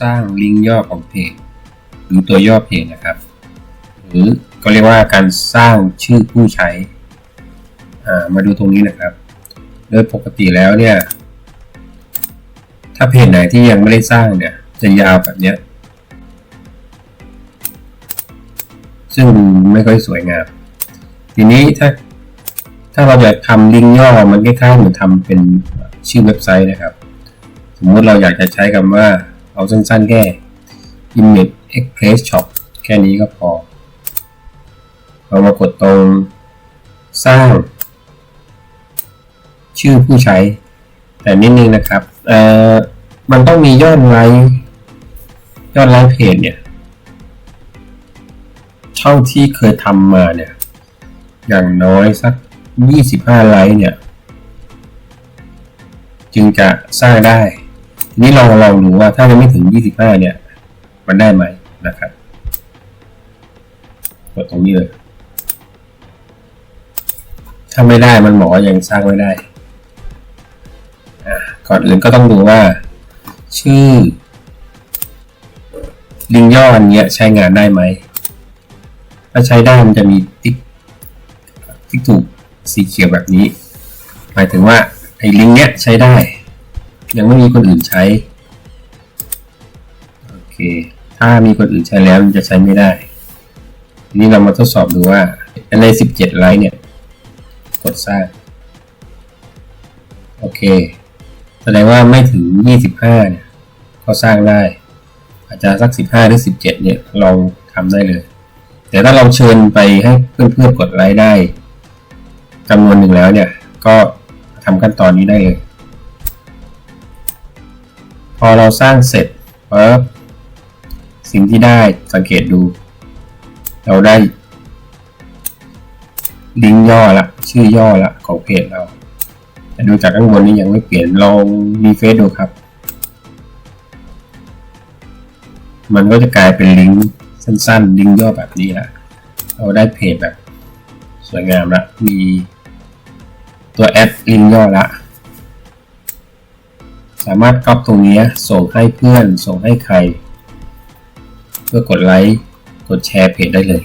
สร้างลิงก์ย่อของเพจหรือตัวย่อเพจนะครับ หรือก็เรียกว่าการสร้างชื่อผู้ใช้อ่ามาดูตรงนี้นะครับ โดยปกติแล้วเนี่ย ถ้าเพจไหนที่ยังไม่ได้สร้างเนี่ย จะยาวแบบเนี้ยซึ่งไม่ค่อยสวยงาม ทีนี้ถ้าถ้าเราอยากทำลิงก์ย่อมันคล้ายๆเหมือนทำเป็นชื่อเว็บไซต์นะครับ สมมติเราอยากจะใช้คำว่า เอาสั้นๆแค่ image express shop แค่นี้ก็พอ เรามากดตรงสร้าง ชื่อผู้ใช้ แต่นิดนึงนะครับเอ่อมันต้องมียอดไลค์ยอดไลค์เพจเนี่ยเท่าที่เคยทำมาเนี่ย อย่างน้อยสัก 25 ไลค์เนี่ย จึงจะสร้างได้ ทีนี้ลองลองดูว่าถ้ายังไม่ถึง 25 เนี่ย มันได้ไหมนะครับกดตรงนี้เลย ถ้าไม่ได้มันบอกว่ายังสร้างไม่ได้ ก่อนอื่นก็ต้องดูว่า ชื่อ ลิงย่ออันเนี้ยใช้งานได้ไหม ถ้าใช้ได้มันจะมีติ๊กที่ถูกสีเขียวแบบนี้ หมายถึงว่าไอ้ลิงเนี้ยใช้ได้ ยังไม่มีคนอื่นใช้ โอเค ถ้ามีคนอื่นใช้แล้วมันจะใช้ไม่ได้ทีนี้เรามาทดสอบดูว่าใน 17 ไลค์เนี่ย กดสร้าง โอเค แสดงว่าไม่ถึง 25เนี่ยก็สร้างได้ อาจจะสัก 15 หรือ 17 เนี่ยลองทำได้เลย แต่ถ้าเราเชิญไปให้เพื่อนๆกดไลค์ได้จำนวนหนึ่งแล้วเนี่ย ก็ทำขั้นตอนนี้ได้เลย พอเราสร้างเสร็จปั๊บสิ่งที่ได้สังเกตดู เราได้ ลิงก์ย่อละ ชื่อย่อละของเพจเรา แต่ดูจากข้างบนนี้ยังไม่เปลี่ยนลองรีเฟซดูครับ มันก็จะกลายเป็นลิงก์สั้น ๆ ลิงก์ย่อแบบนี้ละเราได้เพจแบบ สวยงามละมีตัวแอดลิงก์ย่อละ สามารถก๊อปตรงนี้ส่งให้เพื่อนส่งให้ใคร เพื่อกดไลค์กดแชร์เพจได้เลย